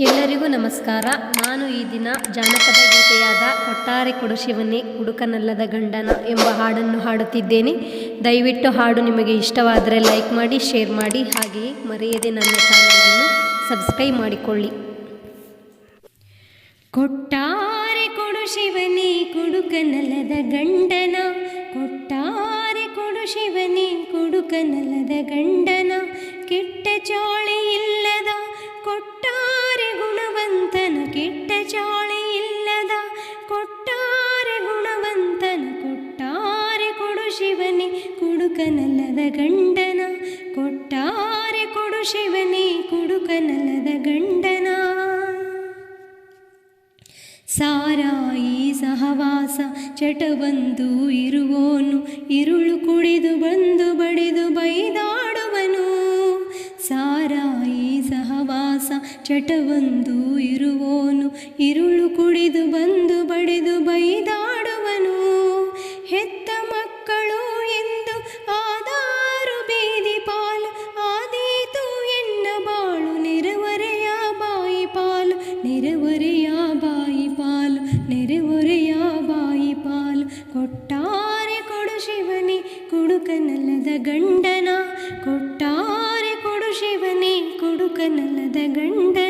ಎಲ್ಲರಿಗೂ ನಮಸ್ಕಾರ. ನಾನು ಈ ದಿನ ಜಾನಪದ ಗೀತೆಯಾದ ಕೊಟ್ಟಾರೆ ಕೊಡು ಶಿವನೇ ಹುಡುಕನಲ್ಲದ ಗಂಡನ ಎಂಬ ಹಾಡನ್ನು ಹಾಡುತ್ತಿದ್ದೇನೆ. ದಯವಿಟ್ಟು ಹಾಡು ನಿಮಗೆ ಇಷ್ಟವಾದರೆ ಲೈಕ್ ಮಾಡಿ, ಶೇರ್ ಮಾಡಿ, ಹಾಗೆಯೇ ಮರೆಯದೆ ನನ್ನ ಚಾನಲನ್ನು ಸಬ್ಸ್ಕ್ರೈಬ್ ಮಾಡಿಕೊಳ್ಳಿ. ಕೊಟ್ಟಾರೆ ಕೊಡು ಶಿವನೇ ಕುಡುಕನಲ್ಲದ ಗಂಡನ. ಕೊಟ್ಟಾರೆ ಕೊಡು ಶಿವನೇ ಕುಡುಕನಲ್ಲದ ಗಂಡನ. ಕೆಟ್ಟ ಚಾಳೆ ಕೆಟ್ಟ ಜಾಳಿ ಇಲ್ಲದ ಕೊಟ್ಟಾರೆ ಗುಣವಂತನ, ಕೊಟ್ಟಾರೆ ಕೊಡು ಶಿವನೇ, ಕುಡುಕನಲ್ಲದ ಗಂಡನ, ಕೊಟ್ಟಾರೆ ಕೊಡು ಶಿವನೇ, ಕುಡುಕನಲ್ಲದ ಗಂಡನ. ಸಾರಾಯಿ ಸಹವಾಸ, ಚಟವಂದು ಇರುವೋನು, ಇರುಳು ಕುಡಿದು ಬಂದು ಬಡಿದು ಬೈದಾಡುವನು. ಸಾರಾಯಿ ಸಹವಾಸ, ಚಟವಂದು ಇರುವೋನು ಇರುಳು ಕುಡಿದು ಬಂದು ಬಡಿದು ಬೈದಾಡುವನು. ಹೆತ್ತ ಮಕ್ಕಳು ಎಂದು ಆದಾರು ಬೀದಿ ಪಾಲು. ಆದೀತು ಎನ್ನ ಬಾಳು ನೆರೆವರೆಯ ಬಾಯಿ ಪಾಲು. ನೆರೆವರೆಯ ಬಾಯಿ ಪಾಲು ನೆರೆವರೆಯ ಬಾಯಿ ಪಾಲು. ಕೊಟ್ಟಾರೆ ಕೊಡು ಶಿವನೇ, ಕುಡುಕನಲ್ಲದ ಗಂಡನ. ಕೊಟ್ಟಾರೆ ಕೊಡು ಶಿವನೇ, ಕುಡುಕನಲ್ಲದ ಗಂಡನ.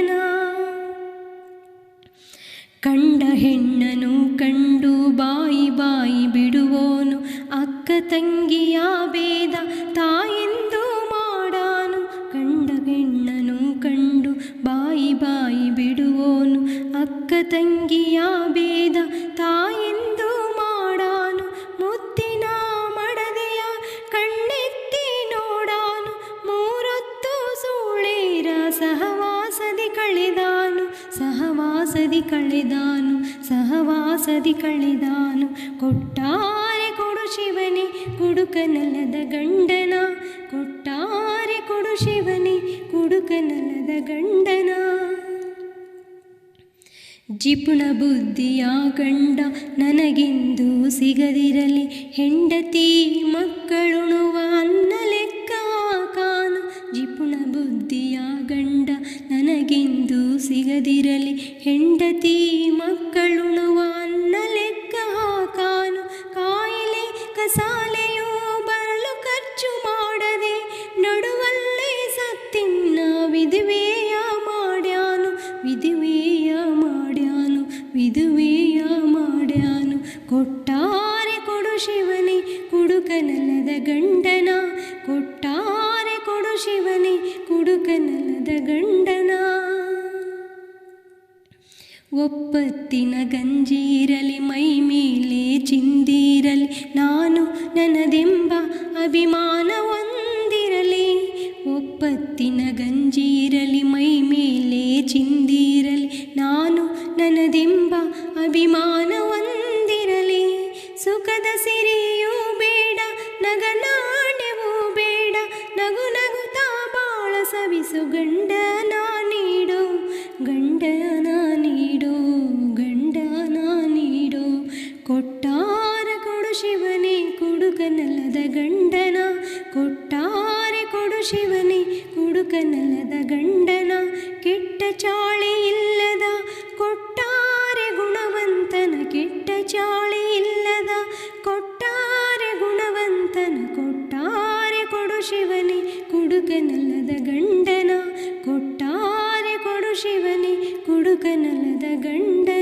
ಕಂಡ ಹೆಣ್ಣನು ಕಂಡು ಬಾಯಿ ಬಾಯಿ ಬಿಡುವೋನು, ಅಕ್ಕ ತಂಗಿಯ ಬೇದ ತಾಯೆಂದು ಮಾಡಾನು. ಕಂಡ ಹೆಣ್ಣನು ಕಂಡು ಬಾಯಿ ಬಾಯಿ ಬಿಡುವೋನು, ಅಕ್ಕ ತಂಗಿಯ ಬೇದ ತಾಯೆಂದು ಸಹವಾಸದಿ ಕಳೆದಾನು ಸಹವಾಸದಿ ಕಳೆದಾನು. ಕೊಟ್ಟಾರೆ ಕೊಡು ಶಿವನೇ, ಕುಡುಕನಲ್ಲದ ಗಂಡನ. ಕೊಟ್ಟಾರೆ ಕೊಡು ಶಿವನೇ, ಕುಡುಕನಲ್ಲದ ಗಂಡನ. ಜಿಪುಣ ಬುದ್ಧಿಯ ಗಂಡ, ನನಗೆಂದು ಸಿಗದಿರಲಿ. ಹೆಂಡತಿ ಮಕ್ಕಳುಣುವ ಅನ್ನ ಲೆಕ್ಕ ಕಾನು. ಜಿಪುಣ ಬುದ್ಧಿಯ ಗಂಡ, ನನಗೆಂದು ಸಿಗದಿರಲಿ. ಹೆಂಡತಿ ಮಕ್ಕಳುಣುವ ಅನ್ನ ಲೆಕ್ಕ ಹಾಕಾನು, ಕಾಯಿಲೆ ಕಸಾಲೆಯೂ ಬರಲು ಖರ್ಚು ಮಾಡದೆ ನಡುವಲ್ಲೇ ಸತ್ತಿನ್ನ ವಿಧವೆಯ ಮಾಡ್ಯಾನು ವಿಧವೆಯ ಮಾಡ್ಯಾನು ವಿಧವೆಯ ಮಾಡ್ಯಾನು. ಕೊಟ್ಟಾರೆ ಕೊಡು ಶಿವನೇ, ಕುಡುಕನಲ್ಲದ ಗಂಡನ. ಕೊಟ್ಟಾರೆ ಕೊಡು ಶಿವನೇ, ಕುಡುಕನಲ್ಲದ ಗಂಡನ ಒಪ್ಪತ್ತಿನ ಗಂಜೀರಲಿ, ಮೈ ಮೇಲೆ ಚಿಂದಿರಲಿ, ನಾನು ನನ್ನದೆಂಬ ಅಭಿಮಾನ ಹೊಂದಿರಲಿ. ಒಪ್ಪತ್ತಿನ ಗಂಜೀರಲಿ, ಮೈ ಮೇಲೆ ಚಿಂದಿರಲಿ, ನಾನು ನನ್ನದೆಂಬ ಅಭಿಮಾನ ಹೊಂದಿರಲಿ. ಸುಖದ ಸಿರಿಯೂ ಬೇಡ, ನಗನಾಣ್ಯವೂ ಬೇಡ, ನಗು ನಗುತ್ತಾ ಬಾಳ ಸವಿಸು ಗಂಡನ ನೀಡು. ಗಂಡನ ಶಿವನೇ ಕುಡುಕನಲ್ಲದ ಗಂಡನ. ಕೊಟ್ಟಾರೆ ಕೊಡು ಶಿವನೇ ಕುಡುಕನಲ್ಲದ ಗಂಡನ. ಕೆಟ್ಟ ಚಾಳಿ ಇಲ್ಲದ, ಕೊಟ್ಟಾರೆ ಗುಣವಂತನ. ಕೆಟ್ಟ ಚಾಳಿ ಇಲ್ಲದ, ಕೊಟ್ಟಾರೆ ಗುಣವಂತನ. ಕೊಟ್ಟಾರೆ ಕೊಡು ಶಿವನೇ ಕುಡುಕನಲ್ಲದ ಗಂಡನ. ಕೊಟ್ಟಾರೆ ಕೊಡು ಶಿವನೇ ಕುಡುಕನಲ್ಲದ ಗಂಡನ.